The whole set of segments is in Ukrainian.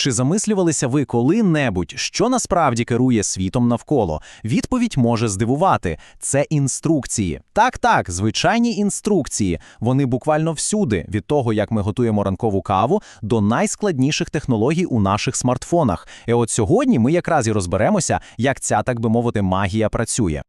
Чи замислювалися ви коли-небудь, що насправді керує світом навколо? Відповідь може здивувати. Це інструкції. Так, так, звичайні інструкції. Вони буквально всюди, від того, як ми готуємо ранкову каву, до найскладніших технологій у наших смартфонах. І от сьогодні ми якраз і розберемося, як ця, так би мовити, магія працює.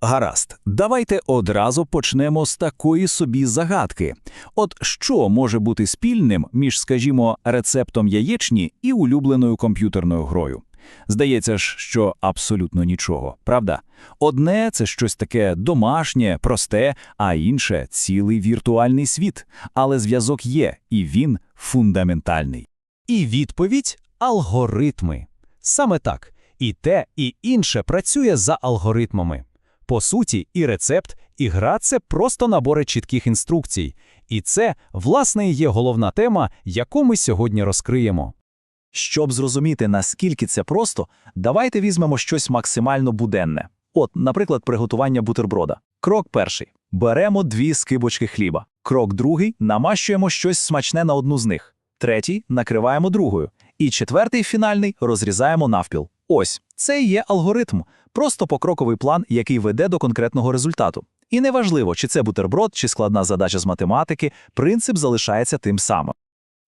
Гаразд, давайте одразу почнемо з такої собі загадки. От що може бути спільним між, скажімо, рецептом яєчні і улюбленою комп'ютерною грою? Здається ж, що абсолютно нічого, правда? Одне це щось таке домашнє, просте, а інше цілий віртуальний світ. Але зв'язок є, і він фундаментальний. І відповідь алгоритми. Саме так. І те, і інше працює за алгоритмами. По суті, і рецепт, і гра це просто набори чітких інструкцій. І це, власне, і є головна тема, яку ми сьогодні розкриємо. Щоб зрозуміти, наскільки це просто, давайте візьмемо щось максимально буденне. От, наприклад, приготування бутерброда. Крок перший. Беремо дві скибочки хліба. Крок другий намащуємо щось смачне на одну з них. Третій накриваємо другою. І четвертий, фінальний, розрізаємо навпіл. Ось, це і є алгоритм, просто покроковий план, який веде до конкретного результату. І неважливо, чи це бутерброд, чи складна задача з математики, принцип залишається тим самим.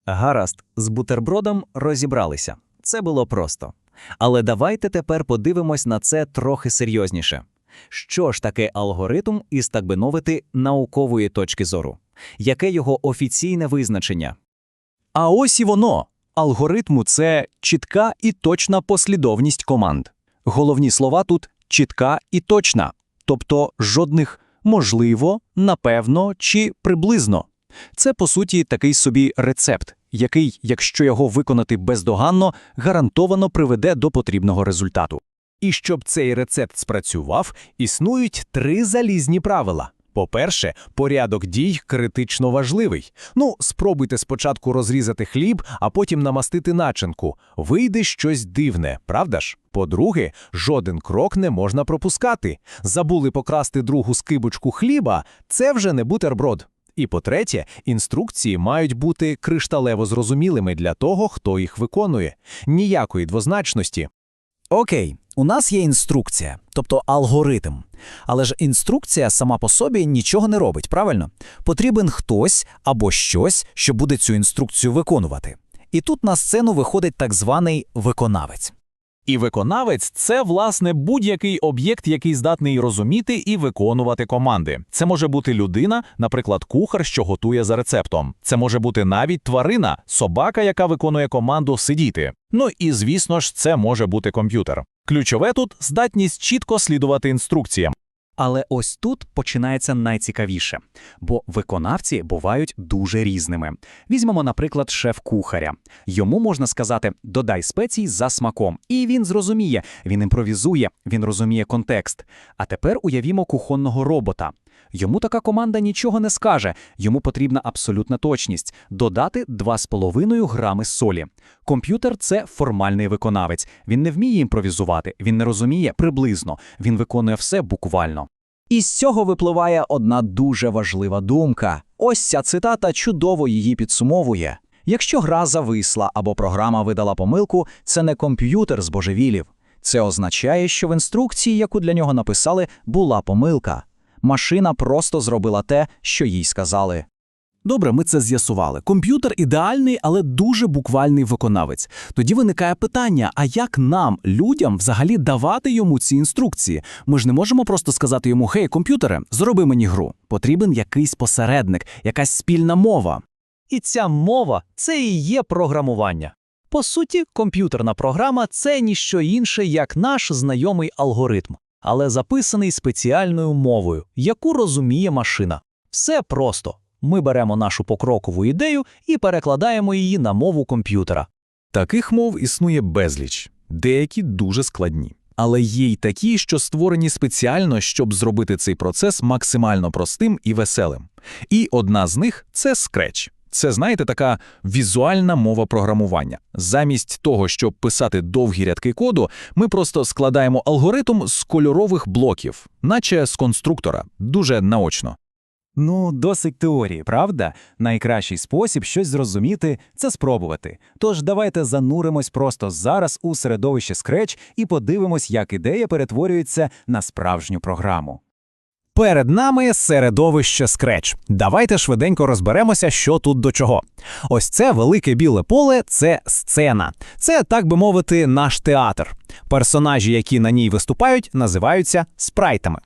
Гаразд, з бутербродом розібралися. Це було просто. Але давайте тепер подивимось на це трохи серйозніше. Що ж таке алгоритм із, так би мовити, наукової точки зору? Яке його офіційне визначення? А ось і воно. Алгоритму це чітка і точна послідовність команд. Головні слова тут чітка і точна, тобто жодних можливо, напевно чи приблизно. Це, по суті, такий собі рецепт, який, якщо його виконати бездоганно, гарантовано приведе до потрібного результату. І щоб цей рецепт спрацював, існують три залізні правила. По-перше, порядок дій критично важливий. Ну, спробуйте спочатку розрізати хліб, а потім намастити начинку. Вийде щось дивне, правда ж? По-друге, жоден крок не можна пропускати. Забули покрасти другу скибочку хліба – це вже не бутерброд. І по-третє, інструкції мають бути кришталево зрозумілими для того, хто їх виконує. Ніякої двозначності. Окей, у нас є інструкція, тобто алгоритм. Але ж інструкція сама по собі нічого не робить, правильно? Потрібен хтось або щось, що буде цю інструкцію виконувати. І тут на сцену виходить так званий виконавець. І виконавець це, власне, будь-який об'єкт, який здатний розуміти і виконувати команди. Це може бути людина, наприклад, кухар, що готує за рецептом. Це може бути навіть тварина, собака, яка виконує команду сидіти. Ну і звісно ж, це може бути комп'ютер. Ключове тут здатність чітко слідувати інструкціям. Але ось тут починається найцікавіше, бо виконавці бувають дуже різними. Візьмемо, наприклад, шеф-кухаря. Йому можна сказати додай спецій за смаком, і він зрозуміє, він імпровізує, він розуміє контекст. А тепер уявімо кухонного робота. Йому така команда нічого не скаже, йому потрібна абсолютна точність додати 2,5 грами солі. Комп'ютер це формальний виконавець. Він не вміє імпровізувати, він не розуміє приблизно, він виконує все буквально. І з цього випливає одна дуже важлива думка. Ось ця цитата чудово її підсумовує. Якщо гра зависла або програма видала помилку, це не комп'ютер збожевілів. Це означає, що в інструкції, яку для нього написали, була помилка. Машина просто зробила те, що їй сказали. Добре, ми це з'ясували. Комп'ютер ідеальний, але дуже буквальний виконавець. Тоді виникає питання: а як нам, людям, взагалі давати йому ці інструкції? Ми ж не можемо просто сказати йому: Гей, комп'ютере, зроби мені гру. Потрібен якийсь посередник, якась спільна мова. І ця мова це і є програмування. По суті, комп'ютерна програма це ніщо інше, як наш знайомий алгоритм, але записаний спеціальною мовою, яку розуміє машина. Все просто. Ми беремо нашу покрокову ідею і перекладаємо її на мову комп'ютера. Таких мов існує безліч, деякі дуже складні. Але є й такі, що створені спеціально, щоб зробити цей процес максимально простим і веселим. І одна з них це Scratch. Це, знаєте, така візуальна мова програмування. Замість того, щоб писати довгі рядки коду, ми просто складаємо алгоритм з кольорових блоків, наче з конструктора, дуже наочно. Ну, досить теорії, правда? Найкращий спосіб щось зрозуміти – це спробувати. Тож давайте зануримось просто зараз у середовище Scratch і подивимось, як ідея перетворюється на справжню програму. Перед нами середовище Scratch. Давайте швиденько розберемося, що тут до чого. Ось це велике біле поле це сцена. Це, так би мовити, наш театр. Персонажі, які на ній виступають, називаються спрайтами.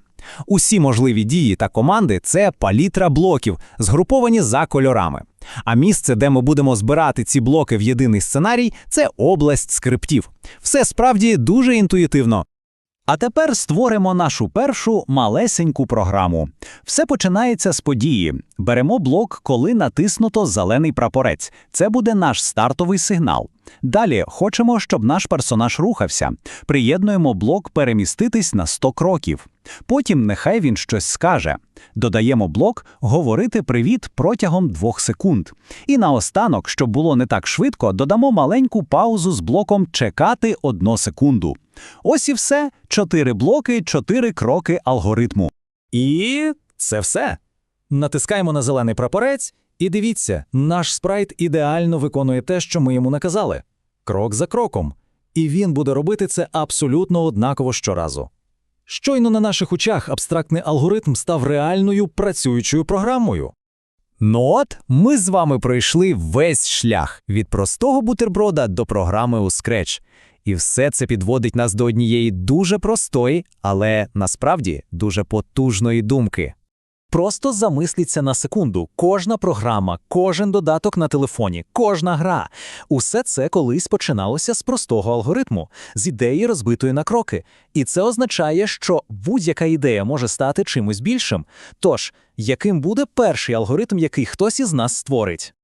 Усі можливі дії та команди це палітра блоків, згруповані за кольорами. А місце, де ми будемо збирати ці блоки в єдиний сценарій, це область скриптів. Все справді дуже інтуїтивно. А тепер створимо нашу першу малесеньку програму. Все починається з події. Беремо блок, коли натиснуто зелений прапорець. Це буде наш стартовий сигнал. Далі хочемо, щоб наш персонаж рухався. Приєднуємо блок переміститись на 100 кроків. Потім нехай він щось скаже. Додаємо блок говорити привіт протягом 2 секунд. І наостанок, щоб було не так швидко, додамо маленьку паузу з блоком чекати 1 секунду. Ось і все. Чотири блоки, чотири кроки алгоритму. І це все. Натискаємо на зелений прапорець, і дивіться, наш спрайт ідеально виконує те, що ми йому наказали. Крок за кроком. І він буде робити це абсолютно однаково щоразу. Щойно на наших очах абстрактний алгоритм став реальною працюючою програмою. Ну от, ми з вами пройшли весь шлях від простого бутерброда до програми у Scratch. І все це підводить нас до однієї дуже простої, але насправді дуже потужної думки. Просто замисліться на секунду. Кожна програма, кожен додаток на телефоні, кожна гра. Усе це колись починалося з простого алгоритму, з ідеї розбитої на кроки. І це означає, що будь-яка ідея може стати чимось більшим. Тож, яким буде перший алгоритм, який хтось із нас створить?